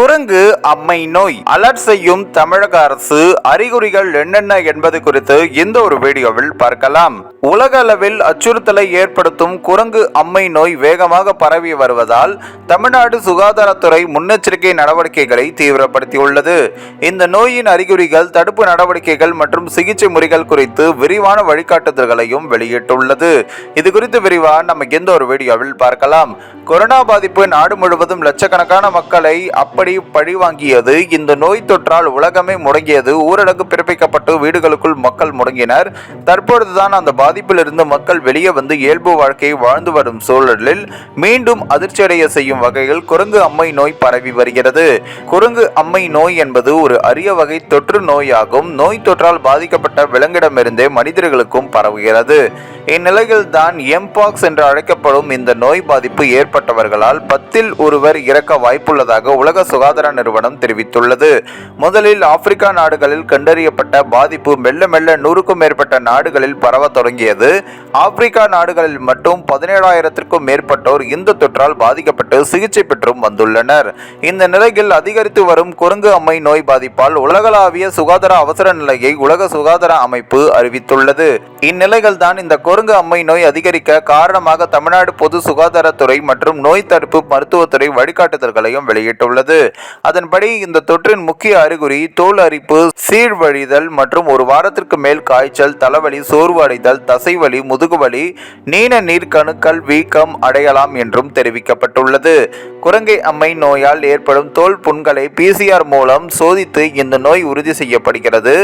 குரங்கு அம்மை நோய். அலர்ட் செய்யும் தமிழக அரசு அறிகுறிகள் என்னென்ன என்பது குறித்து இந்த ஒரு வீடியோவில் பார்க்கலாம். உலக அளவில் அச்சுறுத்தலை ஏற்படுத்தும் குரங்கு அம்மை நோய் வேகமாக பரவி வருவதால் தமிழ்நாடு சுகாதாரத்துறை முன்னெச்சரிக்கை நடவடிக்கைகளை தீவிரப்படுத்தியுள்ளது. இந்த நோயின் அறிகுறிகள் தடுப்பு நடவடிக்கைகள் மற்றும் சிகிச்சை முறைகள் குறித்து விரிவான வழிகாட்டுதல்களையும் வெளியிட்டுள்ளது. இது குறித்து விரிவாக நம்ம எந்த ஒரு வீடியோவில் பார்க்கலாம். கொரோனா பாதிப்பு நாடு முழுவதும் லட்சக்கணக்கான மக்களை அப்படி பழிவாங்கியது. இந்த நோய் தொற்றால் உலகமே முடங்கியது. ஊரடங்கு பிறப்பிக்கப்பட்டு வீடுகளுக்குள் மக்கள் முடங்கினர். தற்பொழுதுதான் அந்த பாதிப்பிலிருந்து மக்கள் வெளியே வந்து இயல்பு வாழ்க்கையை வாழ்ந்து வரும் சூழலில் மீண்டும் அதிர்ச்சியடைய செய்யும் வகையில் குரங்கு அம்மை நோய் பரவி வருகிறது. குரங்கு அம்மை நோய் என்பது ஒரு அரிய வகை தொற்று நோயாகும். நோய் தொற்றால் பாதிக்கப்பட்ட விலங்கிடமிருந்தே மனிதர்களுக்கும் பரவுகிறது. இந்நிலையில் தான் எம்பாக்ஸ் என்று அழைக்கப்படும் இந்த நோய் பாதிப்பு ஏற்பட்டவர்களால் பத்தில் ஒருவர் இறக்க வாய்ப்புள்ளதாக உலக சுகாதார நிறுவனம் தெரிவித்துள்ளது. முதலில் ஆப்பிரிக்கா நாடுகளில் கண்டறியப்பட்ட பாதிப்பு மெல்ல மெல்ல நூறுக்கும் மேற்பட்ட நாடுகளில் பரவ தொடங்கியது. ஆப்பிரிக்கா நாடுகளில் மட்டும் பதினேழாயிரத்திற்கும் மேற்பட்டோர் இந்த தொற்றால் பாதிக்கப்பட்டு சிகிச்சை பெற்றும் வந்துள்ளனர். இந்த நிலையில் அதிகரித்து வரும் குரங்கு அம்மை நோய் பாதிப்பால் உலகளாவிய சுகாதார அவசர நிலையை உலக சுகாதார அமைப்பு அறிவித்துள்ளது. இந்நிலையில் தான் இந்த குரங்கு அம்மை நோய் அதிகரிக்க காரணமாக தமிழ்நாடு பொது சுகாதாரத்துறை மற்றும் நோய் தடுப்பு மருத்துவத்துறை வழிகாட்டுதல்களையும் வெளியிட்டுள்ளது. அதன்படி இந்த தொற்றின் முக்கிய அறிகுறி தோல் அரிப்பு சீழ்வழிதல் மற்றும் ஒரு வாரத்திற்கு மேல் காய்ச்சல் தலைவலி சோர்வு அடைதல் தசைவலி முதுகுவலி நீல நீர்க்கணுக்கள் வீக்கம் அடையலாம் என்றும் தெரிவிக்கப்பட்டுள்ளது. குரங்கை அம்மை நோயால் ஏற்படும் தோல் புண்களை பிசிஆர் மூலம் சோதித்து இந்த நோய் உறுதி செய்யப்படுகிறது.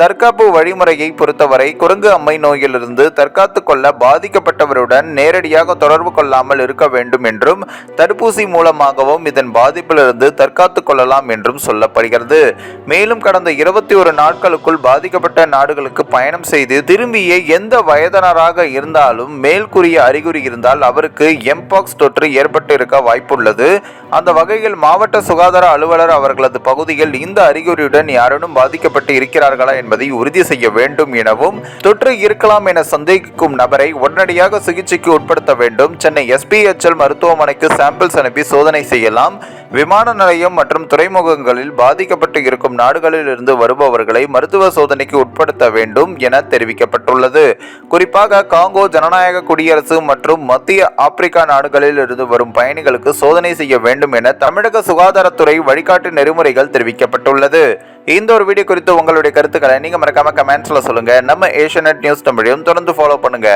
தற்காப்பு வழிமுறையை பொறுத்தவரை குரங்கு அம்மை நோயிலிருந்து தற்காத்து கொள்ள பாதிக்கப்பட்டவருடன் நேரடியாக தொடர்பு கொள்ளாமல் இருக்க வேண்டும் என்றும் தடுப்பூசி மூலமாகவும் இதன் பாதிப்பிலிருந்து தற்காத்து கொள்ளலாம் என்றும் சொல்லப்படுகிறது. மேலும் கடந்த இருபத்தி ஒரு நாட்களுக்குள் பாதிக்கப்பட்ட நாடுகளுக்கு பயணம் செய்து திரும்பிய எந்த வயதினராக இருந்தாலும் மேல்கூறிய அறிகுறி இருந்தால் அவருக்கு எம்பாக்ஸ் தொற்று ஏற்பட்டு இருக்க வாய்ப்புள்ளது அந்த வகையில் மாவட்ட சுகாதார அலுவலர் அவர்களது பகுதியில் இந்த அறிகுறியுடன் யாரேனும் பாதிக்கப்பட்டு இருக்கிறார்களா என்பதை உறுதி செய்ய வேண்டும் எனவும் தொற்று இருக்கலாம் என சந்தேகிக்கும் நபரை உடனடியாக சிகிச்சைக்கு உட்படுத்த வேண்டும். சென்னை எஸ்பிஎச்எல் மருத்துவமனைக்கு சாம்பிள்ஸ் அனுப்பி சோதனை செய்யலாம். விமான நிலையம் மற்றும் துறைமுகங்களில் பாதிக்கப்பட்டு இருக்கும் நாடுகளில் இருந்து வருபவர்களை மருத்துவ சோதனைக்கு உட்படுத்த வேண்டும் என தெரிவிக்கப்பட்டுள்ளது. குறிப்பாக காங்கோ ஜனநாயக குடியரசு மற்றும் மத்திய ஆப்பிரிக்கா நாடுகளில் இருந்து வரும் பயணிகளுக்கு சோதனை செய்ய வேண்டும் என தமிழக சுகாதாரத்துறை வழிகாட்டு நெறிமுறைகள் தெரிவிக்கப்பட்டுள்ளது. இந்த ஒரு வீடியோ குறித்து உங்களுடைய கருத்துக்களை நீங்க மறக்காம கமெண்ட்ஸ்ல சொல்லுங்க. நம்ம ஏஷியநெட் நியூஸ் தமிழையும் தொடர்ந்து ஃபாலோ பண்ணுங்க.